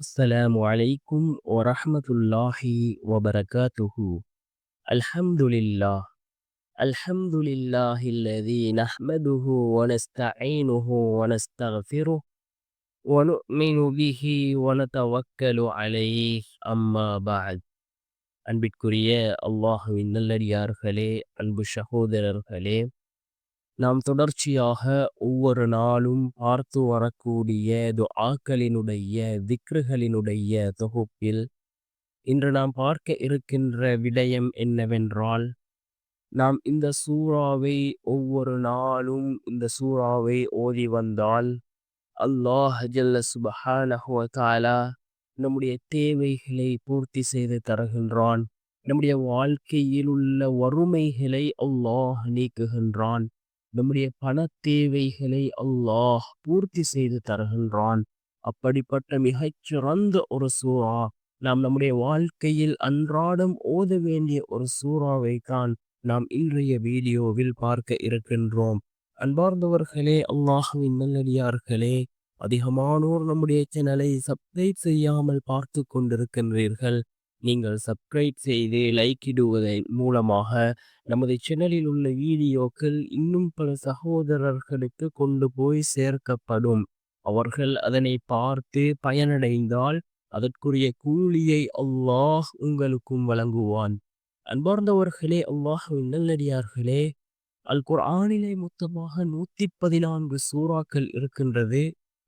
السلام عليكم ورحمة الله وبركاته الحمد لله الحمد لله الذي نحمده ونستعينه ونستغفره ونؤمن به ونتوكل عليه أما بعد அன்பிற்குரிய அல்லாஹுவின் நல்லடியார்களே அன்பு சகோதரர்களே நாம் தொடர்ச்சியாக ஒவ்வொரு நாளும் பார்த்து வரக்கூடிய துஆக்களினுடைய திக்ருகளினுடைய தொகுப்பில் இன்று நாம் பார்க்க இருக்கின்ற விடயம் என்னவென்றால் நாம் இந்த சூறாவை ஒவ்வொரு நாளும் இந்த சூறாவை ஓதி வந்தால் அல்லாஹ் ஜல்ல சுபஹானஹு நம்முடைய தேவைகளை பூர்த்தி செய்து தருகின்றான். நம்முடைய வாழ்க்கையில் உள்ள வறுமைகளை அல்லாஹ் நீக்குகின்றான். நம்முடைய பண தேவைகளை அல்லாஹ் பூர்த்தி செய்து தருகின்றான். அப்படிப்பட்ட மிகச்சிறந்த ஒரு சூறா நாம் நம்முடைய வாழ்க்கையில் அன்றாடம் ஓத வேண்டிய ஒரு சூறாவை தான் நாம் இன்றைய வீடியோவில் பார்க்க இருக்கின்றோம். அன்பார்ந்தவர்களே அல்லாஹுவின் நல்லடியார்களே அதிகமானோர் நம்முடைய சேனலை சப்ஸ்கிரைப் செய்யாமல் பார்த்து கொண்டிருக்கின்றீர்கள். நீங்கள் சப்ஸ்கிரைப் செய்து லைக் இடுவதன் மூலமாக நமது சேனலில் உள்ள வீடியோக்கள் இன்னும் பல சகோதரர்களுக்கு கொண்டு போய் சேர்க்கப்படும். அவர்கள் அதனை பார்த்து பயனடைந்தால் அதற்குரிய கூலியை அல்லாஹ் உங்களுக்கும் வழங்குவான். அன்பார்ந்தவர்களே அல்லாஹுவின் நல்லடியார்களே அல் குர்ஆனிலே மொத்தமாக நூற்றி பதினான்கு சூறாக்கள் இருக்கின்றது.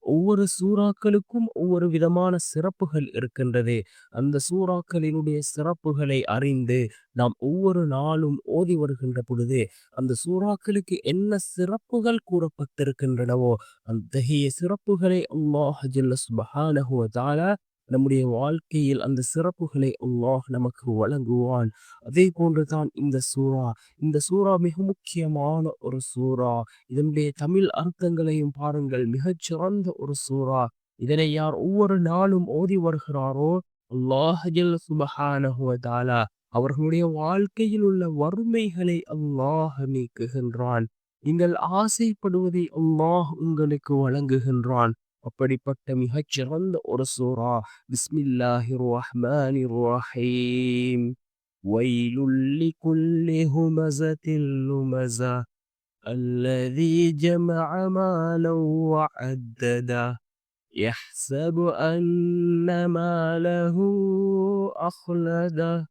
ஒவ்வொரு சூறாக்களுக்கும் ஒவ்வொரு விதமான சிறப்புகள் இருக்கின்றது. அந்த சூறாக்களினுடைய சிறப்புகளை அறிந்து நாம் ஒவ்வொரு நாளும் ஓதி வருகின்ற பொழுது அந்த சூறாக்களுக்கு என்ன சிறப்புகள் கூறப்பட்டிருக்கின்றனவோ அத்தகைய சிறப்புகளை அல்லாஹ் ஜல்ல சுபஹானஹு நம்முடைய வாழ்க்கையில் அந்த சிறப்புகளை அல்லாஹ் நமக்கு வழங்குவான். அதே போன்றுதான் இந்த சூறா. இந்த சூறா மிக முக்கியமான ஒரு சூறா. இதனுடைய தமிழ் அர்த்தங்களையும் பாருங்கள். மிகச் சிறந்த ஒரு சூறா. இதனை யார் ஒவ்வொரு நாளும் ஓதி வருகிறாரோ? அல்லாஹ் சுபஹானஹுவதாலா அவர்களுடைய வாழ்க்கையில் உள்ள வறுமைகளை அல்லாஹ் நீக்குகின்றான். நீங்கள் ஆசைப்படுவதை அல்லாஹ் உங்களுக்கு வழங்குகின்றான். அப்படிப்பட்ட மிகச்சிறந்த ஒரு சூறா பிஸ்மில்லாஹிர் ரஹ்மானிர் ரஹீம் வயலுல் லிகுல்லி ஹுமஸத்தில் லுமஸா الذي جمع مالا وعدده يحسب أن ماله أخلده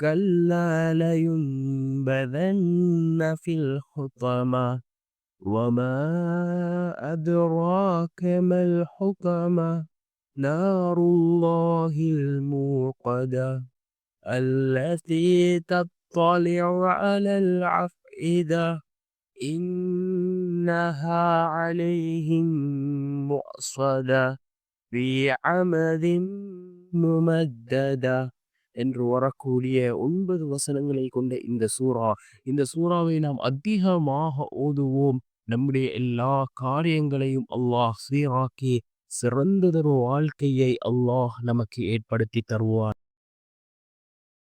كلا لينبذن في الحطمة وما أدراك ما الحطمة نار الله الموقدة التي تطلع على العفئدة إنها عليهم مؤصدة في عمد ممددة என்று வரக்கூடிய ஒன்பது வசனங்களை கொண்ட இந்த சூறா. இந்த சூறாவை நாம் அதிகமாக ஓதுவோம். நம்முடைய எல்லா காரியங்களையும் அல்லாஹ் சீராக்கி சிறந்ததொரு வாழ்க்கையை அல்லாஹ் நமக்கு ஏற்படுத்தி தருவார்